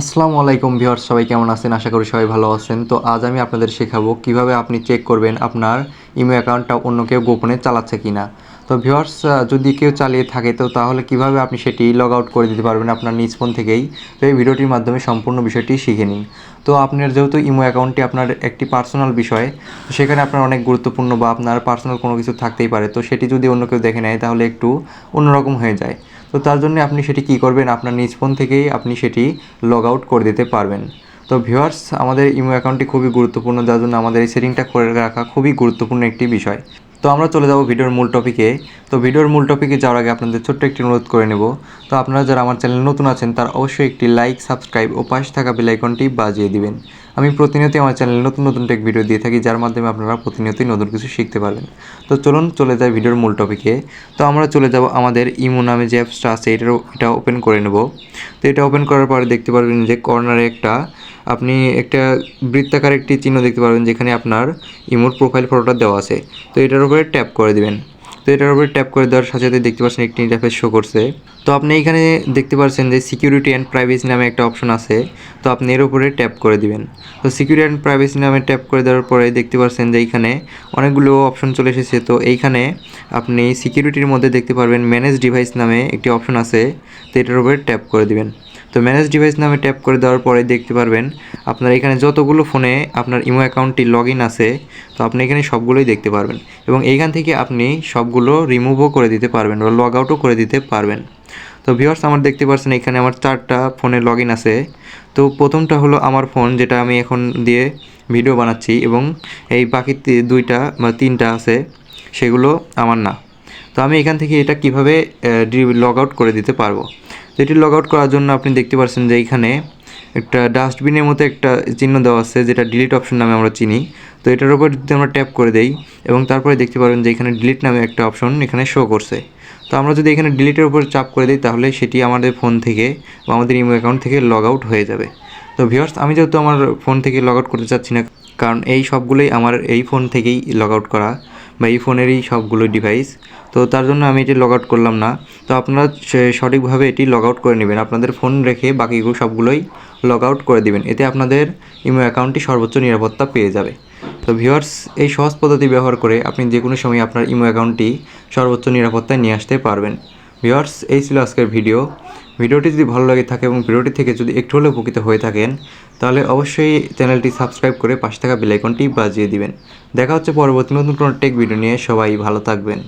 আসসালামু আলাইকুম ভিওর সবাই কেমন আছেন? আশা করি সবাই ভালো আছেন। তো আজ আমি আপনাদের শেখাবো কীভাবে আপনি চেক করবেন আপনার ইমেল অ্যাকাউন্টটা অন্য কেউ গোপনে চালাচ্ছে কিনা। তো ভিউয়ার্স যদি কেউ চালিয়ে থাকে, তো তাহলে কীভাবে আপনি সেটি লগ আউট করে দিতে পারবেন আপনার নিজ ফোন থেকেই? তো এই ভিডিওটির মাধ্যমে সম্পূর্ণ বিষয়টি শিখে নিন। তো আপনার যেহেতু ইমো অ্যাকাউন্টটি আপনার একটি পার্সোনাল বিষয়, তো সেখানে আপনার অনেক গুরুত্বপূর্ণ বা আপনার পার্সোনাল কোনো কিছু থাকতেই পারে। তো সেটি যদি অন্য কেউ দেখে নেয়, তাহলে একটু অন্যরকম হয়ে যায়। তো তার জন্য আপনি সেটি কী করবেন? আপনার নিজ ফোন থেকেই আপনি সেটি লগ আউট করে দিতে পারবেন। তো ভিউয়ার্স আমাদের ইমো অ্যাকাউন্টটি খুবই গুরুত্বপূর্ণ, যার জন্য আমাদের এই সেটিংটা করে রাখা খুবই গুরুত্বপূর্ণ একটি বিষয়। তো আমরা চলে যাব ভিডিওর মূল টপিকে তো ভিডিওর মূল টপিকে যাওয়ার আগে আপনাদের ছোট্ট একটি অনুরোধ করে নেব। তো আপনারা যারা আমার চ্যানেল নতুন আছেন, তার অবশ্যই একটি লাইক সাবস্ক্রাইব ও পাশে থাকা বেল আইকনটি বাজিয়ে দিবেন। আমি প্রতিনিয়তই আমার চ্যানেলে নতুন নতুন টেক ভিডিও দিয়ে থাকি, যার মাধ্যমে আপনারা প্রতিনিয়তই নতুন কিছু শিখতে পারবেন। তো চলুন, চলে যাই ভিডিওর মূল টপিকে তো আমরা চলে যাব আমাদের ইমো নামে যে অ্যাপসটা আছে, এটারও, এটা ওপেন করে নেব। তো এটা ওপেন করার পরে দেখতে পারবেন যে কর্নারে একটা আপনি একটা বৃত্তাকার একটি চিহ্ন দেখতে পারবেন যেখানে আপনার ইমোর প্রোফাইল ফটোটা দেওয়া আছে। তো এটার উপরে ট্যাপ করে দিবেন। তো এটার উপরে ট্যাপ করে দেওয়ার সাথে সাথে দেখতে পাচ্ছেন একটি ইন্টারফেস শো করছে। তো আপনি এখানে দেখতে পাচ্ছেন যে সিকিউরিটি অ্যান্ড প্রাইভেসি নামে একটা অপশন আছে। তো আপনি এর উপরে ট্যাপ করে দিবেন। তো সিকিউরিটি অ্যান্ড প্রাইভেসি নামে ট্যাপ করে দেওয়ার পরে দেখতে পাচ্ছেন যে এইখানে অনেকগুলো অপশন চলে এসেছে। তো এইখানে আপনি সিকিউরিটির মধ্যে দেখতে পারবেন ম্যানেজ ডিভাইস নামে একটি অপশন আছে। তো এটার উপরে ট্যাপ করে দিবেন। তো ম্যানেজ ডিভাইস নামে ট্যাপ করে দেওয়ার পরে দেখতে পারবেন আপনার এখানে যতগুলো ফোনে আপনার ইমো অ্যাকাউন্টটি লগ ইন আছে, তো আপনি এখানে সবগুলোই দেখতে পারবেন। এবং এইখান থেকে আপনি সবগুলো রিমুভও করে দিতে পারবেন বা লগ আউটও করে দিতে পারবেন। তো ভিউয়ার্স আমার দেখতে পাচ্ছেন এখানে আমার চারটা ফোনে লগ ইন আছে। তো প্রথমটা হলো আমার ফোন যেটা আমি এখন দিয়ে ভিডিও বানাচ্ছি এবং এই বাকি দুইটা বা তিনটা আছে, সেগুলো আমার না। তো আমি এখান থেকে এটা কীভাবে লগ আউট করে দিতে পারব? তো এটি লগ আউট করার জন্য আপনি দেখতে পাচ্ছেন যে এইখানে একটা ডাস্টবিনের মতো একটা চিহ্ন দেওয়া আছে, যেটা ডিলিট অপশন নামে আমরা চিনি। তো এটার উপর যদি আমরা ট্যাপ করে দেই এবং তারপরে দেখতে পারবেন যে এখানে ডিলিট নামে একটা অপশন এখানে শো করছে। তো আমরা যদি এখানে ডিলিটের উপর চাপ করে দিই, তাহলে সেটি আমাদের ফোন থেকে বা আমাদের ইমো অ্যাকাউন্ট থেকে লগ আউট হয়ে যাবে। তো ভিউয়ার্স আমি যেহেতু আমার ফোন থেকে লগ আউট করতে চাচ্ছি না, কারণ এই সবগুলোই আমার এই ফোন থেকেই লগ আউট করা। বা এই ফোনেরই সবগুলো ডিভাইস তো তার জন্য আমি এটি লগ আউট করলাম না। তো আপনারা সঠিকভাবে এটি লগ আউট করে নেবেন। আপনাদের ফোন রেখে বাকিগুলো সবগুলোই লগ আউট করে দিবেন। এতে আপনাদের ইমো অ্যাকাউন্টটি সর্বোচ্চ নিরাপত্তা পেয়ে যাবে। তো ভিউয়ার্স এই সহজ পদ্ধতি ব্যবহার করে আপনি যে কোনো সময় আপনার ইমো অ্যাকাউন্টটি সর্বোচ্চ নিরাপত্তায় নিয়ে আসতে পারবেন। ভিউয়ার্স এই ছিল আজকের ভিডিও ভিডিওটি যদি ভালো লাগে থাকে এবং ভিডিওটি থেকে যদি একটু হলেও উপকৃত হয়ে থাকেন, তাহলে অবশ্যই চ্যানেলটি সাবস্ক্রাইব করে পাশে থাকা বেলাইকনটি বাজিয়ে দিবেন। দেখা হচ্ছে পরবর্তী নতুন কোনো টেক ভিডিও নিয়ে। সবাই ভালো থাকবেন।